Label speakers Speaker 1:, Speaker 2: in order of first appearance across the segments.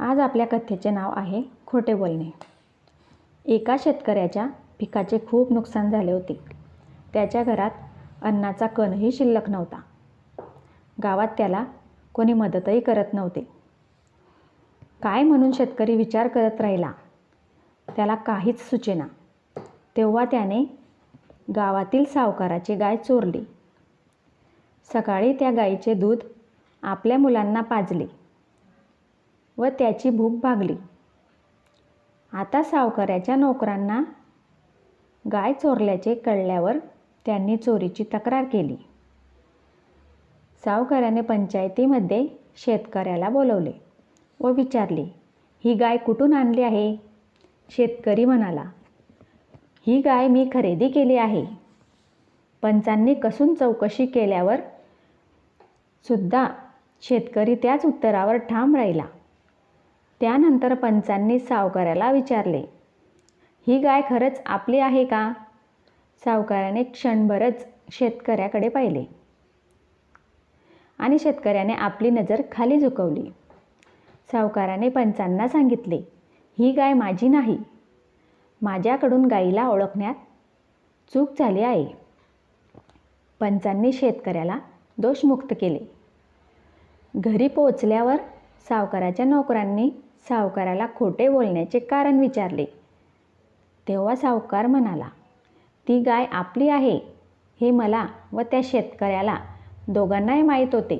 Speaker 1: आज आपल्या कथेचे नाव आहे खोटे बोलणे. एका शेतकऱ्याच्या पिकाचे खूप नुकसान झाले होते. त्याच्या घरात अन्नाचा कणही शिल्लक नव्हता. गावात त्याला कोणी मदतही करत नव्हते. काय म्हणून शेतकरी विचार करत राहिला? त्याला काहीच सुचेना. तेव्हा त्याने गावातील सावकाराची गाय चोरली. सकाळी त्या गाईचे दूध आपल्या मुलांना पाजले. व त्याची भूक भागली. आता सावकाराच्या नोकरांना गाय चोरल्याचे कळल्यावर त्यांनी चोरीची तक्रार केली. सावकाराने पंचायतीमध्ये शेतकऱ्याला बोलवले व विचारले ही गाय कुठून आणली आहे? शेतकरी म्हणाला ही गाय मी खरेदी केली आहे. पंचांनी कसून चौकशी केल्यावर सुद्धा शेतकरी त्याच उत्तरावर ठाम राहिला. त्यानंतर पंचांनी सावकाराला विचारले ही गाय खरंच आपली आहे का? सावकाराने क्षणभरच शेतकऱ्याकडे पाहिले आणि शेतकऱ्याने आपली नजर खाली झुकवली. सावकाराने पंचांना सांगितले ही गाय माझी नाही. माझ्याकडून गाईला ओळखण्यात चूक झाली आहे. पंचांनी शेतकऱ्याला दोषमुक्त केले. घरी पोचल्यावर सावकाराच्या नोकरांनी सावकाराला खोटे बोलण्याचे कारण विचारले. तेव्हा सावकार म्हणाला ती गाय आपली आहे हे मला व त्या शेतकऱ्याला दोघांनाही माहीत होते.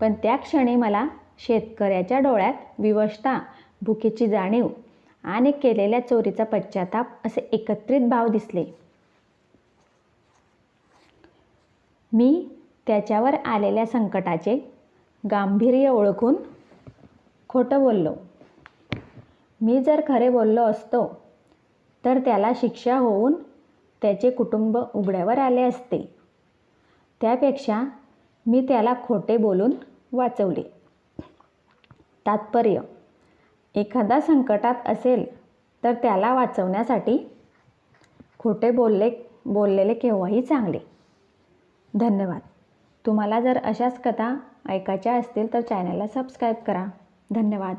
Speaker 1: पण त्या क्षणी मला शेतकऱ्याच्या डोळ्यात विवशता भुकेची जाणीव आणि केलेल्या चोरीचा पश्चाताप असे एकत्रित भाव दिसले. मी त्याच्यावर आलेल्या संकटाचे गांभीर्य ओळखून खोटं बोललो. मी जर खरे बोललो असतो तर त्याला शिक्षा होऊन त्याचे कुटुंब उघड्यावर आले असते. त्यापेक्षा मी त्याला खोटे बोलून वाचवले. तात्पर्य एखादा संकटात असेल तर त्याला वाचवण्यासाठी खोटे बोलले बोललेले केव्हाही चांगले. धन्यवाद. तुम्हाला जर अशाच कथा ऐकायच्या असतील तर चॅनलला सबस्क्राईब करा. धन्यवाद.